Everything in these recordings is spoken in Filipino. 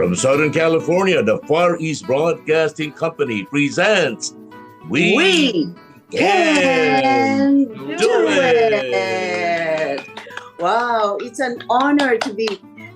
From Southern California, the Far East Broadcasting Company presents We, We Can can Do It! it. Wow, it's an honor to be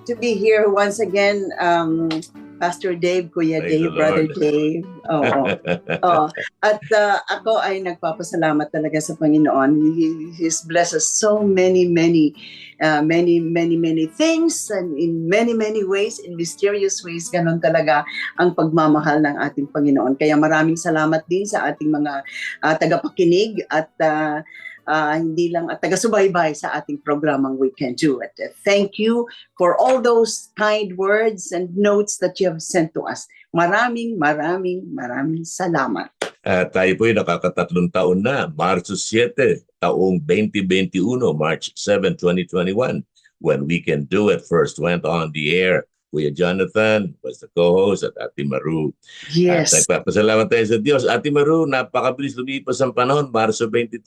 to be here once again, um, Pastor Dave, Kuya Praise Dave, the Brother Lord. Dave. Oo. Oo. At uh, ako ay nagpapasalamat talaga sa Panginoon. He, he's blessed us so many, many, uh, many, many, many things and in many, many ways, in mysterious ways, ganun talaga ang pagmamahal ng ating Panginoon. Kaya maraming salamat din sa ating mga uh, tagapakinig at uh, uh, hindi lang at taga-subaybay sa ating programang We Can Do It. Thank you for all those kind words and notes that you have sent to us. Maraming, maraming, maraming salamat. At tayo po ay nakakatatlong taon na, Marso 7, taong 2021, March 7, 2021, when We Can Do It first went on the air. Kuya Jonathan was the co-host at Ate Maru. Yes. At nagpapasalamat tayo sa Diyos. Ate Maru, napakabilis lumipas ang panahon, Marso 23.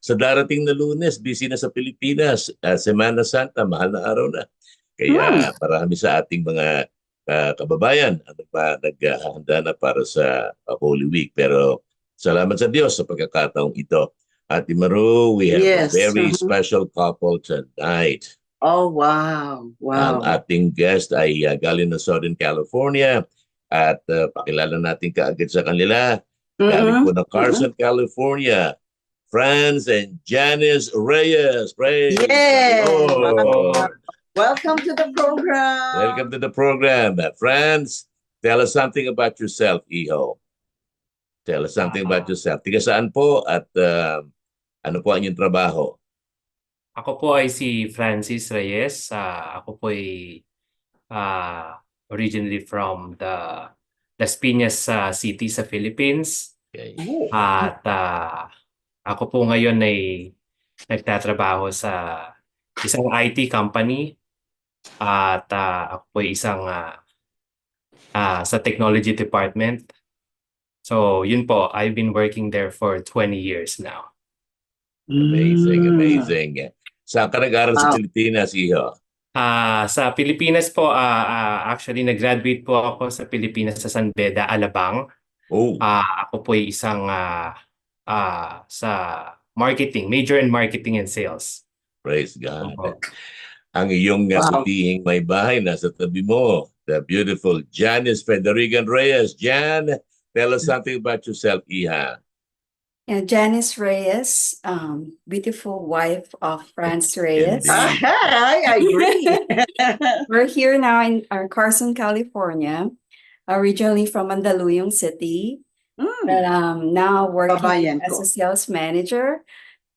Sa darating na lunes, busy na sa Pilipinas. Uh, Semana Santa, mahal na araw na. Kaya marami sa ating mga uh, kababayan ang naghahanda na para sa uh, Holy Week. Pero salamat sa Diyos sa pagkakataong ito. Ate Maru, we have Yes, a very uh-huh. special couple tonight. Oh, wow. Ang Wow. ating guest ay uh, galing na Southern California at uh, pakilala natin kaagad sa kanila. Galing Mhm. po ng Carson, California. Franz and Janice Reyes. Praise Yes. Welcome to the program. Welcome to the program. Uh, Franz, tell us something about yourself, Iho. Tell us something about yourself. Tiga saan po at uh, ano po ang inyong trabaho? Ako po ay si Francis Reyes. Ah, ako po ay ah, originally from the Las Piñas ah, City sa Philippines. Okay. At ah, ako po ngayon ay nagtatrabaho sa isang IT company. At ah, ako po ay isang ah, ah, sa technology department. So, yun po, I've been working there for 20 years now. Amazing, Mm. amazing. Saan ka nag-aral sa Wow. Pilipinas, Iho? Ah, sa Pilipinas po, ah, ah, actually nag-graduate po ako sa Pilipinas sa San Beda, Alabang. Oh, Ah, ako po ay isang ah, ah, sa marketing, major in marketing and sales. praise God. Opo. Ang iyong uh, Wow. putihing may bahay nasa tabi mo, the beautiful Janice Federigan Reyes. Jan, tell us something about yourself, Iha. Yeah, Janice Reyes, um, beautiful wife of Franz Reyes. Indeed. I agree. We're here now in our Carson, California, originally from Mandaluyong City, Mm. but um, now working Kabayan as a sales manager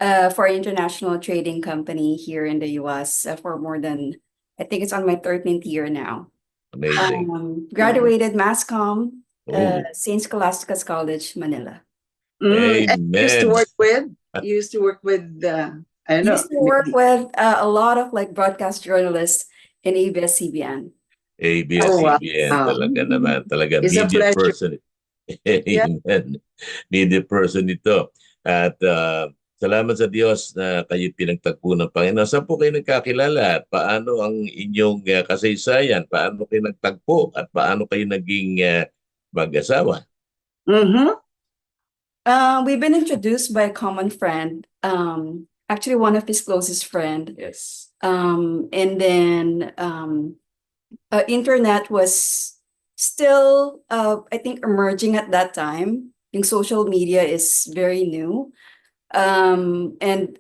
uh, for an international trading company here in the US uh, for more than, I think it's on my 13th year now. Amazing. Um, graduated mass comm, Oh, uh, St. Scholastica's College, Manila. Mm, and used to work with, you used to work with, uh, I don't know. used to work with uh, a lot of like broadcast journalists in ABS-CBN. ABS-CBN. wow. Talaga naman. Talaga It's a media pleasure. person. Amen. Media person ito. At uh, salamat sa Diyos na kayo pinagtagpo ng Panginoon. Saan po kayo nagkakilala? At paano ang inyong uh, kasaysayan? Paano kayo nagtagpo? At paano kayo naging uh, mag-asawa? Mhm. Uh, we've been introduced by a common friend, um, actually one of his closest friend. Yes. Um, and then um, uh, internet was still, uh, I think, emerging at that time. Yung social media is very new. Um, and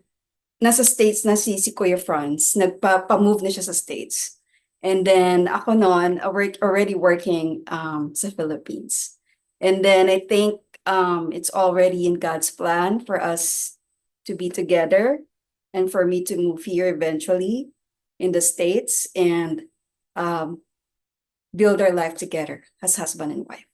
nasa States na si, si Kuya Franz, nagpa-move na siya sa States. And then ako noon, already working um, sa Philippines. And then I think um, it's already in God's plan for us to be together and for me to move here eventually in the States and um, build our life together as husband and wife.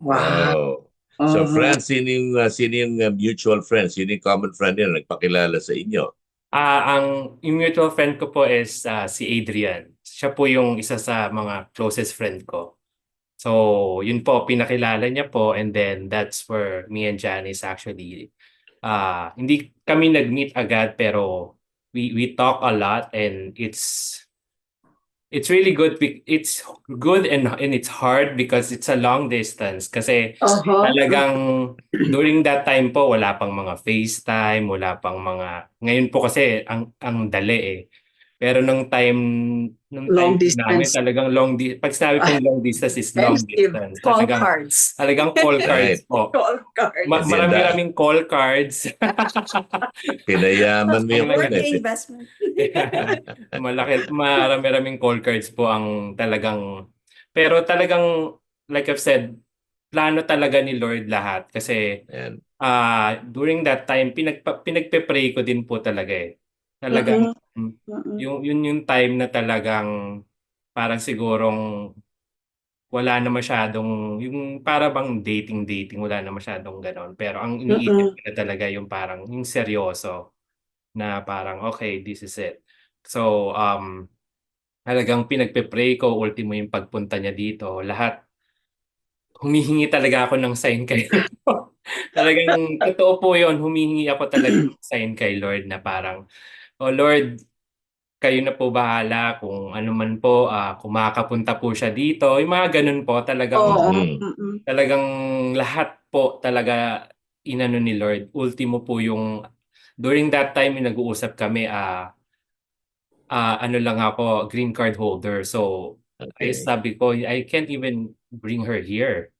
Wow. So, Uh-huh. friends, sino yung, uh, sino yung uh, mutual friends? Sino yung common friend nila nagpakilala sa inyo? Ah, ang yung mutual friend ko po is ah, si Adrian. Siya po yung isa sa mga closest friend ko. So, yun po, pinakilala niya po and then that's where me and Janice actually ah hindi kami nag-meet agad pero we we talk a lot and it's it's really good it's good and and it's hard because it's a long distance kasi Uh-huh. Talagang during that time po wala pang mga FaceTime, wala pang mga ngayon po kasi ang ang dali eh. Pero nung time nung Long time po namin distance. talagang long di pag sinabi kong long distance is long distance. Call Talagang cards. talagang call cards po. Call card. Ma- Kasi marami da- raming call cards. Pinayaman mo yung Worth the eh. investment. Malaki, marami-raming call cards po ang talagang pero talagang like I've said, plano talaga ni Lord lahat kasi Ayan. ah during that time pinagpa, pinagpe-pray ko din po talaga eh. Talagang Mm-mm. yung yun yung time na talagang parang sigurong wala na masyadong yung para bang dating dating wala na masyadong ganon. Pero ang iniisip ko na talaga yung parang yung seryoso na parang okay this is it. So um talagang pinagpe-pray ko ultimo yung pagpunta niya dito. Lahat humihingi talaga ako ng sign kay talagang totoo po yun humihingi ako talaga ng sign kay Lord na parang oh Lord kayo na po bahala kung ano man po ah, kung makakapunta po siya dito yung mga ganun po talagang Oo. Mm. Mm-mm. talagang lahat po talaga inano ni Lord. Ultimo po yung during that time yung nag-uusap kami ah ah, ano lang ako green card holder. So Okay. ay sabi ko I can't even bring her here.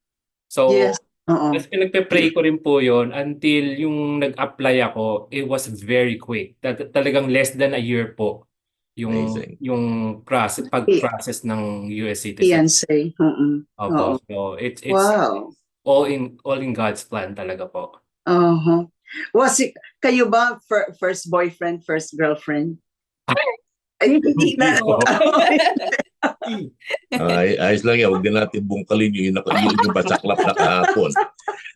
So Yes. Oo. Tapos pinagpe-pray ko rin po yon until yung nag-apply ako, it was very quick. Tal- Talagang less than a year po yung Amazing. yung process pag-process ng US citizen. Fiancé. Mm-mm. Opo. So it's it's Wow. all in all in God's plan talaga po. Uh-huh. Was it, kayo ba fir- first boyfriend, first girlfriend? Ay, hindi na. Hindi po. Ay, ayos lang yan. Huwag din natin bungkalin yung, yung, yung basaklap na kahapon.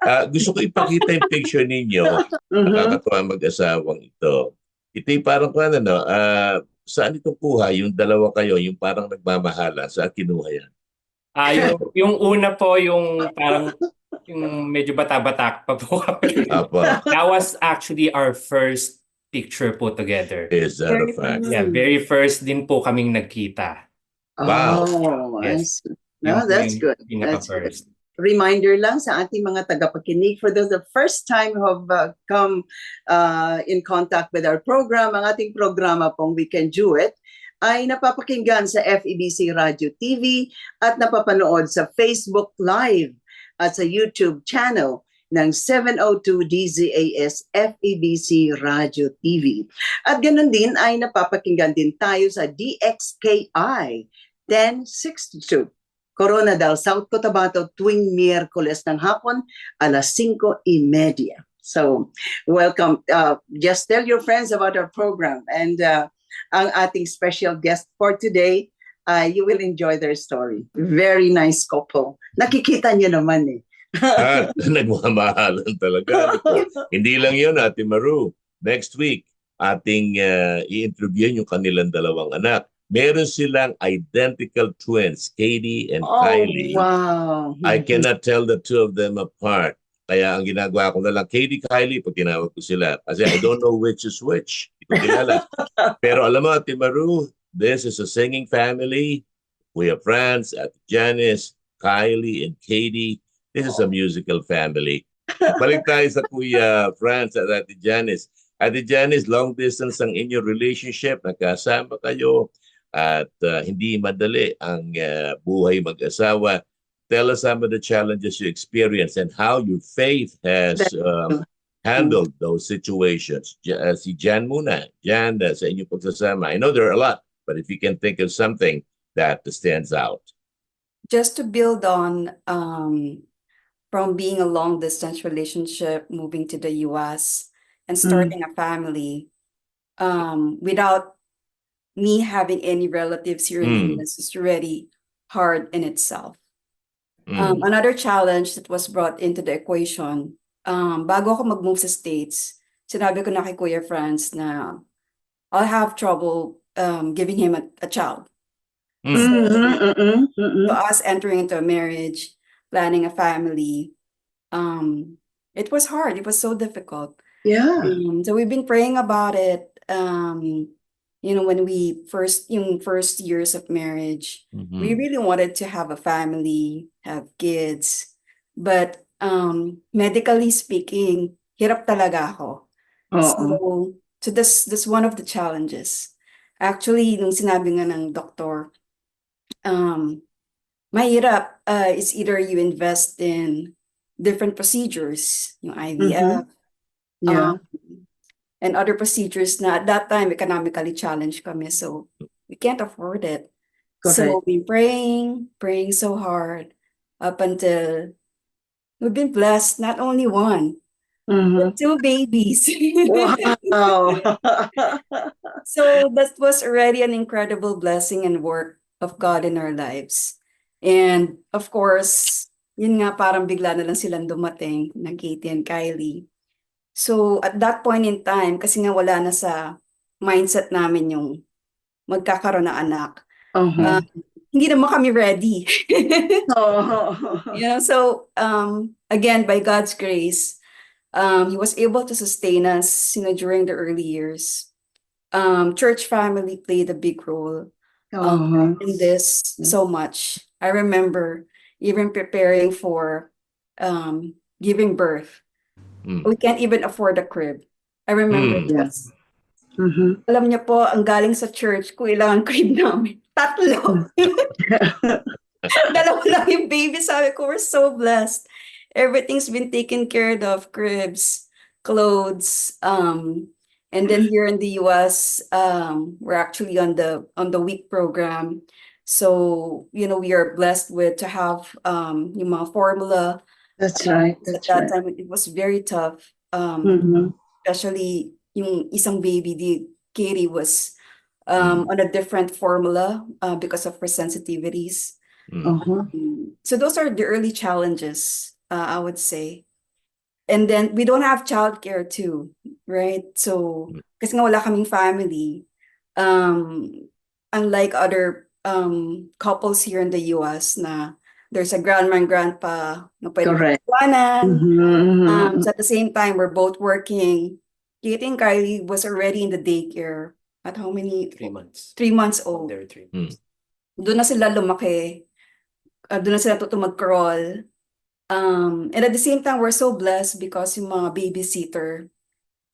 Ah, gusto ko ipakita yung picture ninyo. Mhm. Nakakatuwa mag-asawang ito. Ito yung parang kung ano, no, ah, saan ito kuha? Yung dalawa kayo, yung parang nagmamahala. Saan kinuha yan? Ah, yung, yung una po yung parang yung medyo bata-bata pa po kami. Apa, That was actually our first picture po together. is that a fact? Yeah, very first din po kaming nagkita. Wow. Oh, Yes. No, that's good. That's good. Reminder lang sa ating mga tagapakinig for those the first time who have uh, come uh, in contact with our program, ang ating programa pong We Can Do It, ay napapakinggan sa FEBC Radio TV at napapanood sa Facebook Live at sa YouTube channel ng 702 DZAS FEBC Radio TV. At ganun din ay napapakinggan din tayo sa DXKI 1062 Coronadal, South Cotabato tuwing Miyerkules ng hapon alas 5.30. So, welcome. Uh, just tell your friends about our program. And uh, ang ating special guest for today, uh, you will enjoy their story. Very nice couple. Nakikita niyo naman eh. At nagmamahalan talaga. Hindi lang yun, Ate Maru. Next week, ating uh, i-interview yung kanilang dalawang anak. Meron silang identical twins, Katie and oh, Kylie. wow. I cannot tell the two of them apart. Kaya ang ginagawa ko na lang, Katie, Kylie, pag tinawag ko sila. Kasi I don't know which is which. Hindi ko kilala. Pero alam mo, Ate Maru, this is a singing family. We have friends at Janice, Kylie, and Katie. This is a musical family. Balik tayo sa Kuya Franz at Ate Janice. Ate Janice, long distance ang inyong relationship. Nagkasama kayo at uh, hindi madali ang uh, buhay mag-asawa. Tell us some of the challenges you experienced and how your faith has um, handled those situations. J- uh, si Jan muna. Jan, uh, sa inyong pagsasama. I know there are a lot, but if you can think of something that stands out. Just to build on um, from being a long distance relationship, moving to the US and starting a family um, without me having any relatives here in the Mm. US is already hard in itself. Um, Mm. another challenge that was brought into the equation, um, bago ako mag-move sa States, sinabi ko na kay Kuya Franz na I'll have trouble um, giving him a, a child. Mm. Mhm, mhm, mhm. So us entering into a marriage, planning a family, um, it was hard. It was so difficult. Yeah. Um, so we've been praying about it. Um, you know, when we first, yung first years of marriage, Mhm. we really wanted to have a family, have kids, but um, medically speaking, hirap talaga ako. Oo. So, so this this one of the challenges. Actually, nung sinabi nga ng doktor, um, mahirap uh, is either you invest in different procedures, yung IVF, Yeah. um, and other procedures na at that time economically challenged kami, so we can't afford it. So Correct. we praying, praying so hard up until we've been blessed not only one, Mhm. two babies. Wow. So that was already an incredible blessing and work of God in our lives. And of course, yun nga parang bigla na lang silang dumating na Katie and Kylie. So at that point in time, kasi nga wala na sa mindset namin yung magkakaroon ng anak. Uh-huh. Uh, hindi naman kami ready. Oh. you know, so um, again, by God's grace, um, He was able to sustain us, you know, during the early years. Um, church family played a big role Uh-huh. in this so much. I remember even preparing for um, giving birth. Mm. We can't even afford a crib. I remember Mm. this. Mhm. Alam niyo po, ang galing sa church, kung ilang crib namin. Tatlo. Dalawa lang yung baby. Sabi ko, we're so blessed. Everything's been taken care of. Cribs, clothes. Um, and then here in the US, um, we're actually on the on the week program. So, you know, we are blessed with to have um yung mga formula. That's right. At That's that right. time, it was very tough. Um, Mhm. especially yung isang baby, the Katie was um, on a different formula uh, because of her sensitivities. Mm. Uh-huh. Mm. So those are the early challenges, uh, I would say. And then we don't have childcare too, right? So kasi nga wala kaming family. Um, unlike other um, couples here in the US na there's a grandma and grandpa na pwede Correct. iwanan. Mhm. Um, so at the same time, we're both working. Katie and Kylie was already in the daycare at how many? Three months. Three months old. There three Mm. months. Doon na sila lumaki. Uh, doon na sila tuto mag-crawl. Um, and at the same time, we're so blessed because yung mga babysitter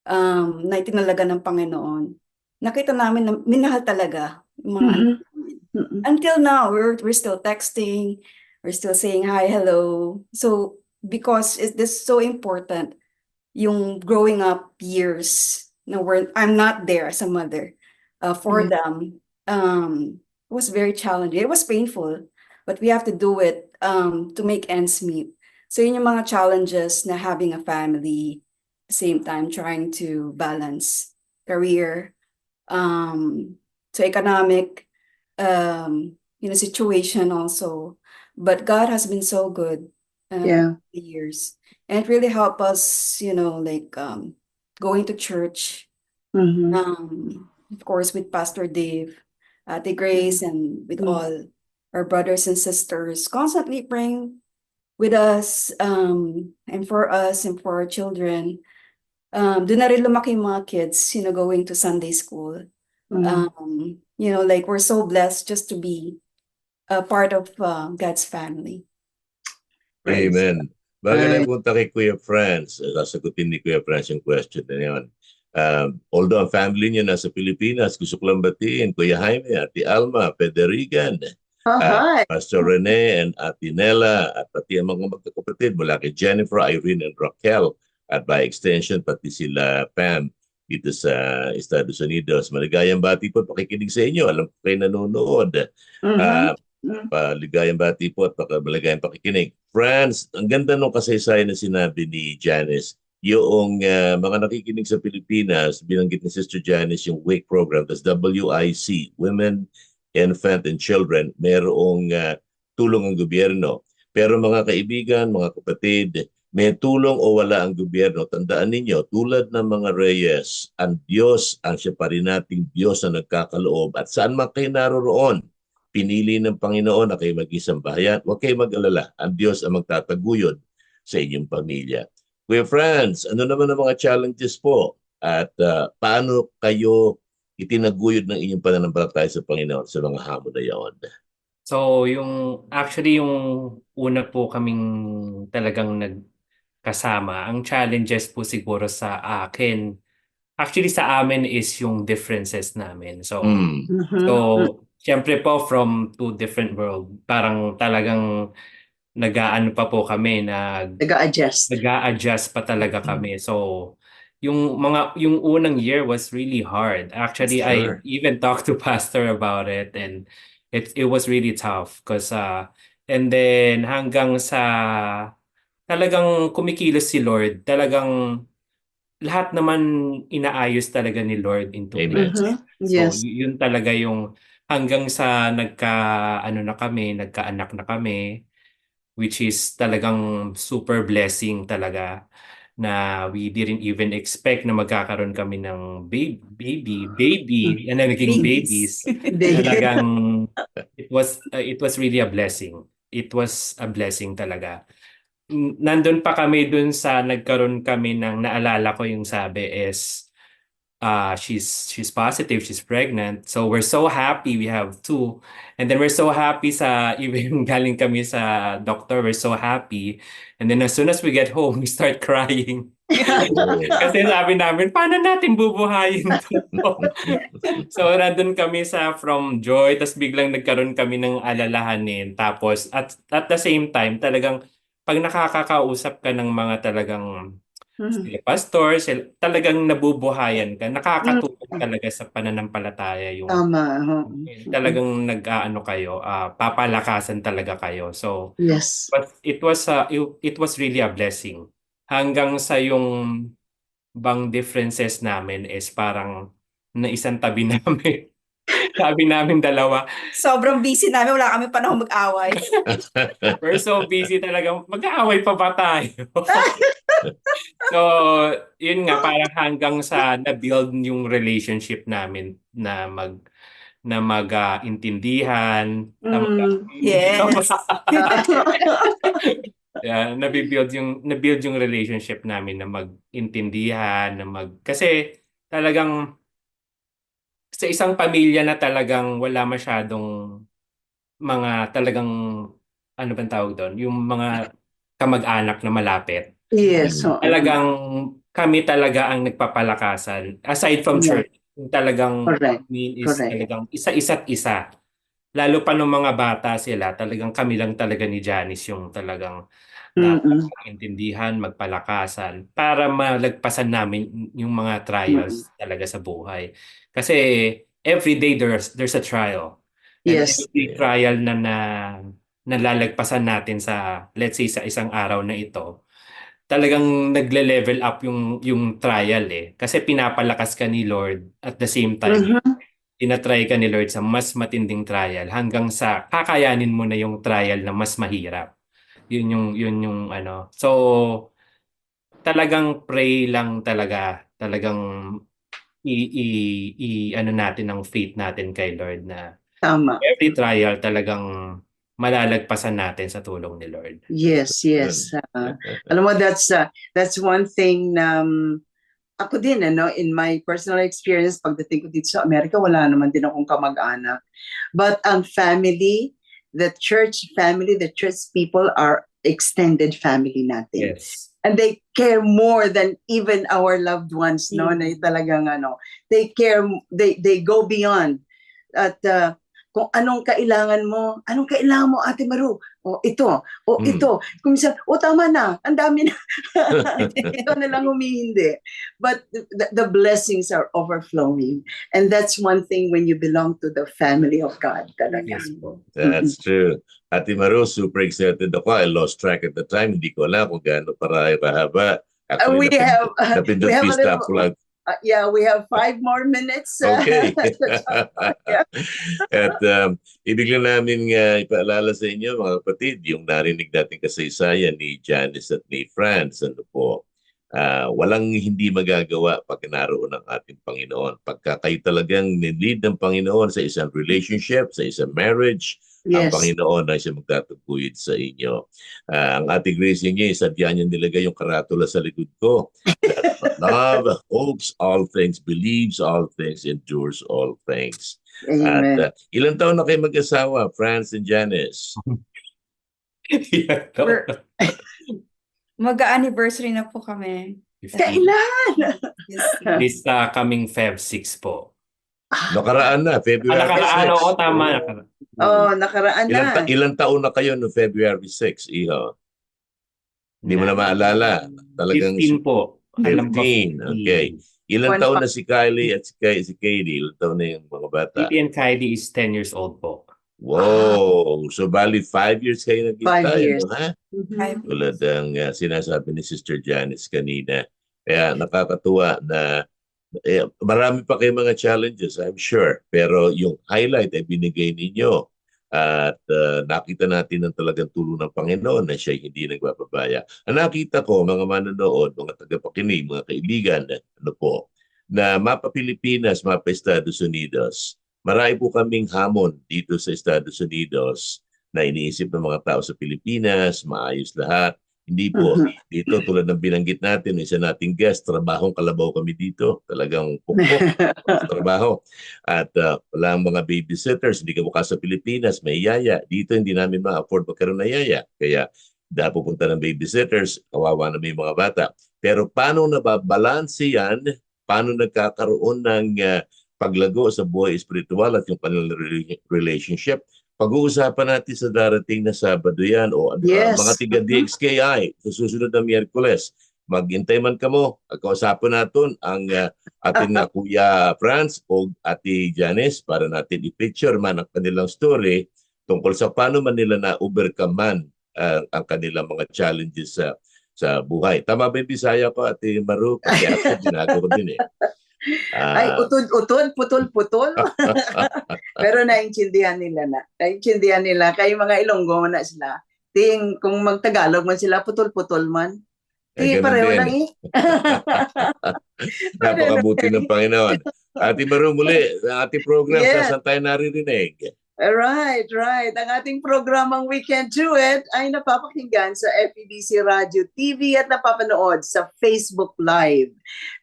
um, na itinalaga ng Panginoon, nakita namin na minahal talaga yung mga anak namin. Mhm. Until now, we're, we're still texting, we're still saying hi, hello. So, because it, this is so important, yung growing up years, we're, I'm not there as a mother uh, for Mhm. them, um, was very challenging. It was painful, but we have to do it um, to make ends meet. So yun yung mga challenges na having a family, same time trying to balance career, um, to economic, um, you know, situation also. But God has been so good uh, Yeah. the years, and it really helped us, you know, like um, going to church, Mhm. um, of course, with Pastor Dave, the Grace, and with Mm. all our brothers and sisters, constantly praying with us, um, and for us and for our children. Um, doon na rin lumaki mga kids, you know, going to Sunday school. Mhm. Um, you know, like we're so blessed just to be a part of uh, God's family. Amen. Bago na punta kay Kuya Franz, eh, sasagutin ni Kuya Franz yung question na yun. Um, although ang family niya nasa Pilipinas, gusto ko lang batiin, Kuya Jaime, Ate Alma, Federican, Oh, hi. Pastor Rene and Ate Nela, at pati ang mga magkakapatid mula kay Jennifer, Irene, and Raquel, at by extension, pati sila Pam dito sa Estados Unidos. Maligayang bati po pakikinig sa inyo. Alam ko kayo nanonood. Mhm. Ah, Mhm. Paligayang bati po at maligayang pakikinig. Friends, ang ganda nung kasaysayan na sinabi ni Janice. Yung ah, mga nakikinig sa Pilipinas, binanggit ni Sister Janice yung WIC program, that's WIC, Women, Infant and Children, merong ah, tulong ang gobyerno. Pero mga kaibigan, mga kapatid, may tulong o wala ang gobyerno. Tandaan ninyo, tulad ng mga Reyes, ang Diyos, ang siya pa rin nating Diyos na nagkakaloob. At saan man kayo naroroon, pinili ng Panginoon na kayo mag-isang bayan, huwag kayo mag-alala. Ang Diyos ang magtataguyod sa inyong pamilya. Kuya Franz, ano naman ang mga challenges po? At ah, paano kayo itinaguyod ng inyong pananampalataya sa Panginoon sa mga hamon na iyon? So, yung actually yung una po kaming talagang nagkasama, ang challenges po siguro sa akin, actually sa amin is yung differences namin. So, Mm. So syempre po from two different world, parang talagang nag-aano pa po kami, nag Nag-a-adjust. nag-a-adjust pa talaga kami. So, yung mga yung unang year was really hard. Actually, Sure. I even talked to pastor about it and it it was really tough because uh and then hanggang sa talagang kumikilos si Lord, talagang lahat naman inaayos talaga ni Lord in two Amen. Mhm. So, Yes. y- yun talaga yung hanggang sa nagka ano na kami, nagkaanak na kami, which is talagang super blessing talaga na we didn't even expect na magkakaroon kami ng baby, baby, baby, and then naging babies. Talagang it was uh, it was really a blessing. It was a blessing talaga. Nandun pa kami dun sa nagkaroon kami ng naalala ko yung sabi is uh she's she's positive, she's pregnant. So we're so happy we have two. And then we're so happy sa even galing kami sa doctor, we're so happy. And then as soon as we get home, we start crying. Kasi sabi namin, paano natin bubuhayin to? so, nandun kami sa from joy, tapos biglang nagkaroon kami ng alalahanin. Tapos, at, at the same time, talagang pag nakakakausap ka ng mga talagang Mhm. sila pastor, sila, talagang nabubuhayan ka. Nakakatulong talaga sa pananampalataya yung Tama. yung talagang nag-aano kayo, ah, papalakasan talaga kayo. So, Yes. but it was uh, it, was really a blessing. Hanggang sa yung bang differences namin is parang na isang tabi namin. tabi namin dalawa. Sobrang busy namin, wala kami panahon mag-away. We're so busy talaga. Mag-aaway pa ba tayo? so, yun nga, parang hanggang sa na-build yung relationship namin na mag na mag-intindihan, na mag Mm, yes. yeah, nabibuild yung nabuild yung relationship namin na mag-intindihan, na mag kasi talagang sa isang pamilya na talagang wala masyadong mga talagang ano bang tawag doon, yung mga kamag-anak na malapit. Yes. ho. Talagang kami talaga ang nagpapalakasan aside from Yeah. church. Talagang Correct. mean is Correct. talagang isa-isa't isa. Lalo pa nung mga bata sila, talagang kami lang talaga ni Janice yung talagang intindihan, magpalakasan para malagpasan namin yung mga trials talaga sa buhay. Kasi every day there's there's a trial. And Yes. every trial na na nalalagpasan natin sa let's say sa isang araw na ito, talagang nagle-level up yung yung trial eh. Kasi pinapalakas ka ni Lord at the same time Mhm. tinatry ka ni Lord sa mas matinding trial hanggang sa kakayanin mo na yung trial na mas mahirap. Yun yung yun yung ano. So talagang pray lang talaga. Talagang i, i, i ano natin ang faith natin kay Lord na Tama. every trial talagang malalagpasan natin sa tulong ni Lord. Yes, yes. Ah, alam mo, that's uh, that's one thing na um, ako din, ano, in my personal experience, pagdating ko dito sa Amerika, wala naman din akong kamag-anak. But ang family, the church family, the church people are extended family natin. Yes. And they care more than even our loved ones, no? Na talagang ano, they care, they they go beyond. At uh, kung anong kailangan mo, anong kailangan mo, Ate Maru? O ito, o Mm. ito. Kung minsan, o tama na, ang dami na. ito na lang humihindi. But the, the blessings are overflowing. And that's one thing when you belong to the family of God talaga. Yes po. That's true. Ate Maru, super excited ako. I lost track at the time. Hindi ko alam kung gaano para kahaba. Uh, we have, uh, Napindot we have a little-. Uh, yeah, we have five more minutes. uh, Okay. Yeah. At um, ibig lang namin uh, ipaalala sa inyo mga kapatid, yung narinig natin kasaysayan ni Janice at ni Franz, ano po, ah, walang hindi magagawa pag naroon ang ating Panginoon. Pagka kayo talagang nilid ng Panginoon sa isang relationship, sa isang marriage, ang yes. Panginoon ay siya magtataguyod sa inyo. Ah, ang ating grace niya, sadya niya nilagay yung karatula sa likod ko. love hopes all things, believes all things, endures all things. Amen. At uh, ilang taon na kayo mag-asawa, Franz and Janice? Mag-anniversary na po kami. Kailan? This uh, coming Feb 6 po. Nakaraan na, Ah, February nakaraan, 6. oo, tama. Nakaraan. Oh, nakaraan Ilang, na. ta- ilang taon na kayo no February 6, Iho? Hindi mo na maalala. Talagang 15 po. Alam ko, 15, okay. Ilang One taon pa- na si Kylie at si, Kay, si Katie? Ilang taon na yung mga bata? Kitty and Kylie is 10 years old po. Wow! So, bali, five years kayo nagkita. Five ano, years. ha? Mhm. Five Tulad ang uh, sinasabi ni Sister Janice kanina. Kaya nakakatuwa na eh, marami pa kayong mga challenges, I'm sure. Pero yung highlight ay binigay ninyo. At uh, nakita natin ang talagang tulong ng Panginoon na siya hindi nagbababaya. Ang nakita ko, mga manonood, mga tagapakinig, mga kaibigan, ano po, na mapa Pilipinas, mapa Estados Unidos, marami po kaming hamon dito sa Estados Unidos na iniisip ng mga tao sa Pilipinas, maayos lahat. Hindi po. Mhm. Dito tulad ng binanggit natin, isa nating guest, trabahong kalabaw kami dito. Talagang pukpok trabaho. At uh, wala ang mga babysitters, hindi ka mukha sa Pilipinas, may yaya. Dito hindi namin ma-afford magkaroon na yaya. Kaya dahil pupunta ng babysitters, kawawa na may mga bata. Pero paano nababalanse yan? Paano nagkakaroon ng uh, paglago sa buhay espiritual at yung kanilang rela- relationship? Pag-uusapan natin sa darating na Sabado yan o uh, Yes. mga tiga Mhm. DXKI sa susunod na Miyerkules. Maghintay man ka mo, pagkausapan natin ang uh, ating na Kuya Franz o Ate Janice para natin i-picture man ang kanilang story tungkol sa paano man nila na overcome man uh, ang kanilang mga challenges sa sa buhay. Tama ba yung Bisaya ko, Ate Maru? Kasi ako ginagawa ko din eh. Ay, Ah, utol-utol, putol-putol. Pero naintindihan nila na. Naintindihan nila. Kaya mga Ilonggo na sila. Ting, kung magtagalog man sila, putol-putol man. ay, Di, ganun pareho din. lang eh. Napakabuti ng Panginoon. Ate Maru, muli, ang ating program, Yes. saan tayo naririnig? Right, right. Ang ating programang Weekend Do It ay napapakinggan sa FEBC Radio TV at napapanood sa Facebook Live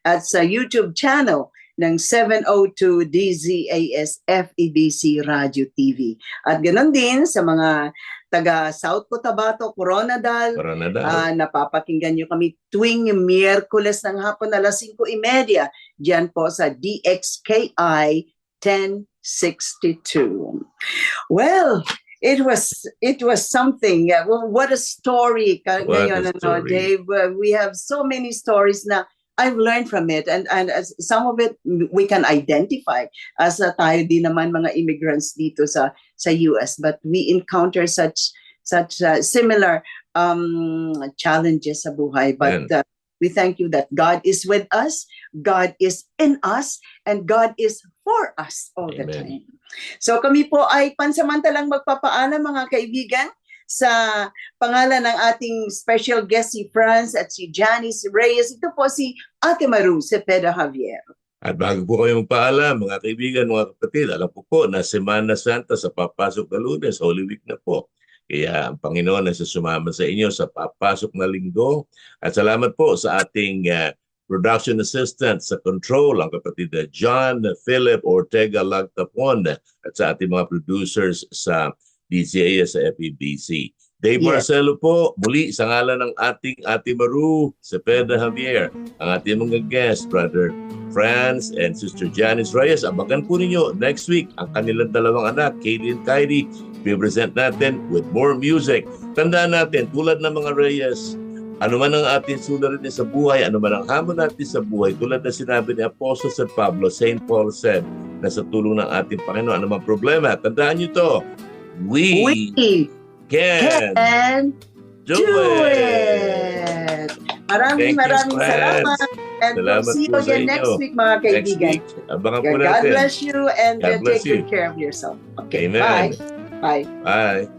at sa YouTube channel ng 702 DZAS FEBC Radio TV. At ganoon din sa mga taga South Cotabato, Coronadal, Para na daw. Ah, napapakinggan nyo kami tuwing Miyerkules ng hapon alas 5.30 diyan po sa DXKI 1062. Well, it was it was something. Well, what a story What a story. Dave. Uh, we have so many stories now. I've learned from it and and as some of it we can identify as uh, tayo din naman mga immigrants dito sa sa US but we encounter such such uh, similar um challenges sa buhay but uh, we thank you that God is with us God is in us and God is for us all the Amen. time so kami po ay pansamantalang magpapaalam mga kaibigan sa pangalan ng ating special guest si Franz at si Janice Reyes ito po si Ate Maru Cepeda Javier At bago po kayo magpaalam, mga kaibigan, mga kapatid, alam po po na Semana Santa sa papasok na lunes, Holy Week na po. Kaya ang Panginoon ay sumama sa inyo sa papasok na linggo. At salamat po sa ating uh, production assistant sa control, ang kapatid na John Philip Ortega Lagtapon at sa ating mga producers sa DCA sa FEBC. Dave Yes. Marcelo po, muli sa ngalan ng ating Ate Maru, Cepeda Javier, ang ating mga guest, Brother Franz and Sister Janice Reyes. Abakan po ninyo next week ang kanilang dalawang anak, Katie and Kylie. We-present natin with more music. Tandaan natin, tulad ng mga Reyes, ano man ang ating sunarin sa buhay, ano man ang hamon natin sa buhay, tulad na sinabi ni Apostol San Pablo, St. Paul said, na sa tulong ng ating Panginoon, ano man problema, tandaan niyo to, we, we can, can do, do it. it. Maraming Thank maraming salamat. And salamat we'll see you again next week, mga kaibigan. Next. Abangan po God natin. God bless you and God bless take you. good care of yourself. Okay, Amen. bye. Bye. Bye.